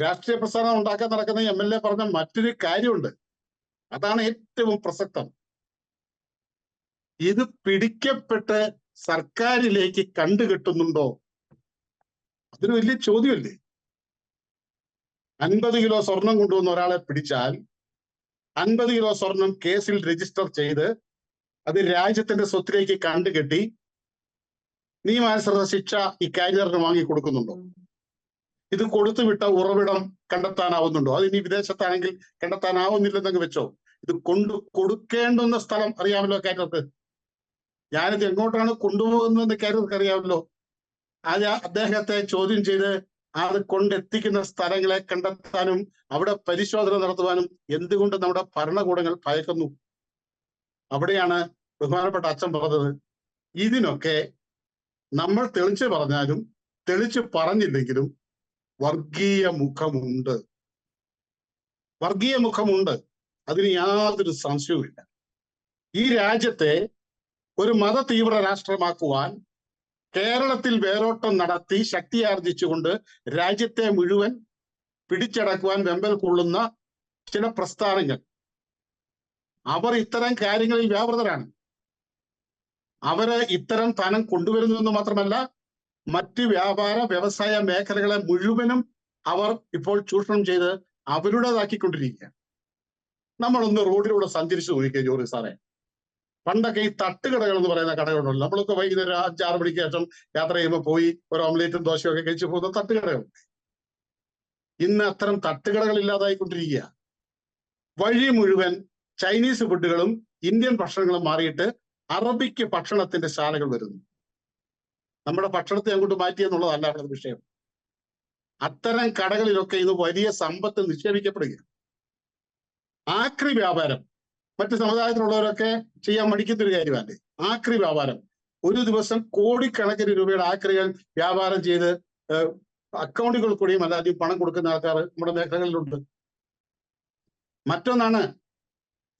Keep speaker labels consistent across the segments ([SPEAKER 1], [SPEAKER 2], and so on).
[SPEAKER 1] രാഷ്ട്രീയ പ്രസ്ഥാനം ഉണ്ടാക്കാൻ നടക്കുന്ന എം എൽ എ പറഞ്ഞ മറ്റൊരു കാര്യമുണ്ട്. അതാണ് ഏറ്റവും പ്രസക്തം. ഇത് പിടിക്കപ്പെട്ട് സർക്കാരിലേക്ക് കണ്ടുകെട്ടുന്നുണ്ടോ അതൊരു വലിയ ചോദ്യമല്ലേ? അൻപത് കിലോ സ്വർണം കൊണ്ടുവന്ന ഒരാളെ പിടിച്ചാൽ അൻപത് കിലോ സ്വർണം കേസിൽ രജിസ്റ്റർ ചെയ്ത് അത് രാജ്യത്തിന്റെ സ്വത്തിലേക്ക് കണ്ടുകെട്ടി നിയമാനുസൃത ശിക്ഷ ഇക്കാര്യത്തിന് വാങ്ങി കൊടുക്കുന്നുണ്ടോ? ഇത് കൊടുത്തുവിട്ട ഉറവിടം കണ്ടെത്താനാവുന്നുണ്ടോ? അത് ഇനി വിദേശത്താണെങ്കിൽ കണ്ടെത്താനാവുന്നില്ലെന്നങ്ങ് വെച്ചോ. ഇത് കൊണ്ട് കൊടുക്കേണ്ടുന്ന സ്ഥലം അറിയാമല്ലോ കാര്യർക്ക് ഞാനിത് എങ്ങോട്ടാണ് കൊണ്ടുപോകുന്നതെന്ന് കാര്യർക്ക് അറിയാമല്ലോ. അത് അദ്ദേഹത്തെ ചോദ്യം ചെയ്ത് അത് കൊണ്ടെത്തിക്കുന്ന സ്ഥലങ്ങളെ കണ്ടെത്താനും അവിടെ പരിശോധന നടത്തുവാനും എന്തുകൊണ്ട് നമ്മുടെ ഭരണകൂടങ്ങൾ ഭയക്കുന്നു? അവിടെയാണ് ബഹുമാനപ്പെട്ട അച്ഛൻ പറഞ്ഞത്. ഇതിനൊക്കെ നമ്മൾ തെളിച്ചു പറഞ്ഞാലും തെളിച്ചു പറഞ്ഞില്ലെങ്കിലും വർഗീയ മുഖമുണ്ട്. വർഗീയ മുഖമുണ്ട്. അതിന് യാതൊരു സംശയവുമില്ല. ഈ രാജ്യത്തെ ഒരു മത തീവ്ര രാഷ്ട്രമാക്കുവാൻ കേരളത്തിൽ വേരോട്ടം നടത്തി ശക്തിയാർജിച്ചുകൊണ്ട് രാജ്യത്തെ മുഴുവൻ പിടിച്ചടക്കുവാൻ വെമ്പൽ കൊള്ളുന്ന ചില പ്രസ്ഥാനങ്ങൾ. അവർ ഇത്തരം കാര്യങ്ങളിൽ വ്യാപൃതരാണ്. അവർ ഇത്തരം ധനം കൊണ്ടുവരുന്നു എന്ന് മാത്രമല്ല മറ്റ് വ്യാപാര വ്യവസായ മേഖലകളെ മുഴുവനും അവർ ഇപ്പോൾ ചൂഷണം ചെയ്ത് അവരുടേതാക്കിക്കൊണ്ടിരിക്കുകയാണ്. നമ്മളൊന്ന് റോഡിലൂടെ സഞ്ചരിച്ചു നോക്കിക്കുക ജോറി സാറേ. പണ്ടൊക്കെ ഈ തട്ടുകടകൾ എന്ന് പറയുന്ന കടകളുണ്ടല്ലോ. നമ്മളൊക്കെ വൈകുന്നേരം അഞ്ചാറ് മണിക്ക് ശേഷം യാത്ര ചെയ്യുമ്പോൾ പോയി ഒരു ഓംലേറ്റും ദോശയും ഒക്കെ കഴിച്ചു പോകുന്ന തട്ടുകടകൾ. ഇന്ന് അത്തരം തട്ടുകടകൾ ഇല്ലാതായിക്കൊണ്ടിരിക്കുക വഴി മുഴുവൻ ചൈനീസ് ഫുഡുകളും ഇന്ത്യൻ ഭക്ഷണങ്ങളും മാറിയിട്ട് അറബിക്ക് ഭക്ഷണത്തിന്റെ ശാലകൾ വരുന്നു. നമ്മുടെ ഭക്ഷണത്തെ അങ്ങോട്ട് മാറ്റി എന്നുള്ളതല്ല അവിടെ വിഷയം. അത്തരം കടകളിലൊക്കെ ഇന്ന് വലിയ സമ്പത്ത് നിക്ഷേപിക്കപ്പെടുക ആക്രി വ്യാപാരം. മറ്റു സമുദായത്തിലുള്ളവരൊക്കെ ചെയ്യാൻ മടിക്കുന്ന ഒരു കാര്യമല്ലേ? ആക്രി വ്യാപാരം. ഒരു ദിവസം കോടിക്കണക്കിന് രൂപയുടെ ആക്രികൾ വ്യാപാരം ചെയ്ത് അക്കൗണ്ടുകൾ കൂടിയും അല്ലാതെയും പണം കൊടുക്കുന്ന ആൾക്കാർ നമ്മുടെ മേഖലകളിലുണ്ട്. മറ്റൊന്നാണ്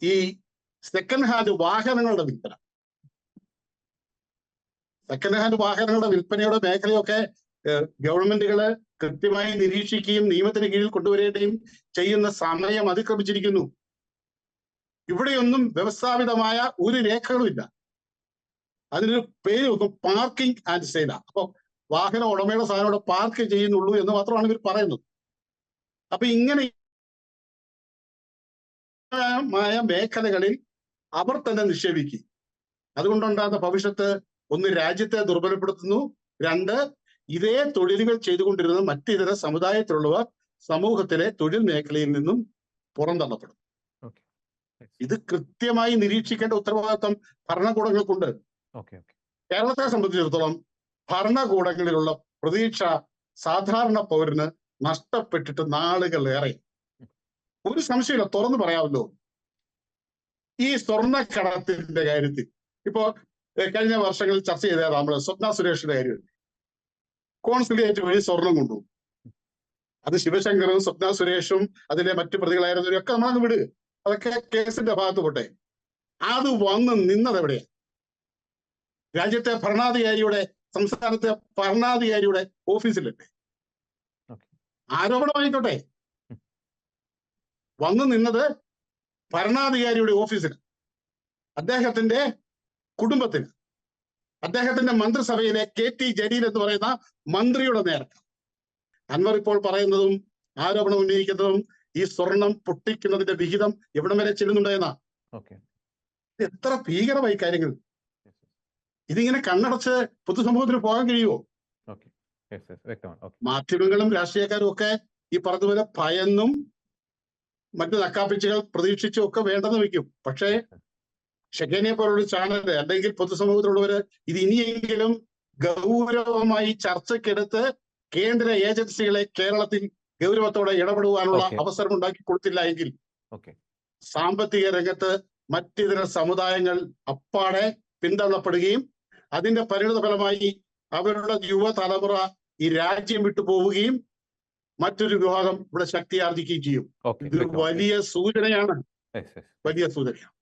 [SPEAKER 1] ഈ സെക്കൻഡ് ഹാൻഡ് വാഹനങ്ങളുടെ വിൽപ്പന. സെക്കൻഡ് ഹാൻഡ് വാഹനങ്ങളുടെ വിൽപ്പനയുടെ മേഖലയൊക്കെ ഗവൺമെന്റുകൾ കൃത്യമായി നിരീക്ഷിക്കുകയും നിയമത്തിന് കീഴിൽ കൊണ്ടുവരികയും ചെയ്യുന്ന സമയം അതിക്രമിച്ചിരിക്കുന്നു. ഇവിടെയൊന്നും വ്യവസ്ഥാപിതമായ ഒരു രേഖകളും ഇല്ല. അതിനൊരു പേര് വെക്കും പാർക്കിംഗ് ആൻഡ് സെയില അപ്പൊ വാഹന ഉടമയുടെ സാധനം ഇവിടെ പാർക്ക് ചെയ്യുന്നുള്ളൂ എന്ന് മാത്രമാണ് ഇവർ പറയുന്നത്. അപ്പൊ ഇങ്ങനെ മേഖലകളിൽ അവർ തന്നെ നിക്ഷേപിക്കും. അതുകൊണ്ടുണ്ടാകുന്ന ഭവിഷ്യത്ത് ഒന്ന് രാജ്യത്തെ ദുർബലപ്പെടുത്തുന്നു. രണ്ട് ഇതേ തൊഴിലുകൾ ചെയ്തുകൊണ്ടിരുന്ന മറ്റിതര സമുദായത്തിലുള്ളവർ സമൂഹത്തിലെ തൊഴിൽ മേഖലയിൽ നിന്നും പുറന്തള്ളപ്പെടും ഇത് കൃത്യമായി നിരീക്ഷിക്കേണ്ട ഉത്തരവാദിത്വം ഭരണകൂടങ്ങൾക്കുണ്ട്. കേരളത്തെ സംബന്ധിച്ചിടത്തോളം ഭരണകൂടങ്ങളിലുള്ള പ്രതീക്ഷ സാധാരണ പൗരന് നഷ്ടപ്പെട്ടിട്ട് നാളുകളേറെ ഒരു സംശയമില്ല തുറന്നു പറയാമല്ലോ. ഈ സ്വർണക്കടത്തിന്റെ കാര്യത്തിൽ. ഇപ്പോ കഴിഞ്ഞ വർഷങ്ങളിൽ ചർച്ച ചെയ്തതാണ് നമ്മൾ സ്വപ്ന സുരേഷിന്റെ കാര്യം. കോൺസുലേറ്റ് വഴി സ്വർണം കൊണ്ടുപോകും. അത് ശിവശങ്കറും സ്വപ്ന സുരേഷും അതിലെ മറ്റു പ്രതികളായിരുന്നവരും ഒക്കെ നമ്മളങ്ങ് വിട്. അതൊക്കെ കേസിന്റെ ഭാഗത്ത് പോട്ടെ. അത് വന്ന് നിന്നത് എവിടെയാണ് രാജ്യത്തെ ഭരണാധികാരിയുടെ സംസ്ഥാനത്തെ ഭരണാധികാരിയുടെ ഓഫീസിലല്ലേ? ആരോപണമായിക്കോട്ടെ വന്നു നിന്നത് ഭരണാധികാരിയുടെ ഓഫീസിൽ അദ്ദേഹത്തിന്റെ കുടുംബത്തിന്. അദ്ദേഹത്തിന്റെ മന്ത്രിസഭയിലെ കെ ടി ജലീൽ എന്ന് പറയുന്ന മന്ത്രിയുടെ നേർക്ക് അൻവർ ഇപ്പോൾ പറയുന്നതും ആരോപണം ഉന്നയിക്കുന്നതും ഈ സ്വർണം പൊട്ടിക്കുന്നതിന്റെ വിഹിതം എവിടം വരെ ചെല്ലുന്നുണ്ടെന്നാ എത്ര ഭീകരമായി കാര്യങ്ങൾ. ഇതിങ്ങനെ കണ്ണടച്ച് പൊതുസമൂഹത്തിന് പോകാൻ കഴിയുമോ മാധ്യമങ്ങളും രാഷ്ട്രീയക്കാരും ഒക്കെ ഈ പറഞ്ഞതുപോലെ ഭയന്നും മറ്റു നക്കാപ്പിച്ചുകൾ പ്രതീക്ഷിച്ചും ഒക്കെ വേണ്ടെന്ന് വെക്കും പക്ഷേ ഷെഖേനിയെ പോലുള്ള ചാനൽ അല്ലെങ്കിൽ പൊതുസമൂഹത്തിലുള്ളവര് ഇത് ഇനിയെങ്കിലും ഗൗരവമായി ചർച്ചക്കെടുത്ത് കേന്ദ്ര ഏജൻസികളെ കേരളത്തിൽ ഗൗരവത്തോടെ ഇടപെടുവാനുള്ള അവസരം ഉണ്ടാക്കി കൊടുത്തില്ല എങ്കിൽ സാമ്പത്തിക രംഗത്ത് മറ്റിതര സമുദായങ്ങൾ അപ്പാടെ പിന്തള്ളപ്പെടുകയും അതിന്റെ പരിണിത ഫലമായി അവരുടെ യുവതലമുറ ഈ രാജ്യം വിട്ടു പോവുകയും മറ്റൊരു വിഭാഗം ഇവിടെ ശക്തി ആർജിക്കുകയും ചെയ്യും. ഇത് വലിയ സൂചനയാണ്. വലിയ സൂചനയാണ്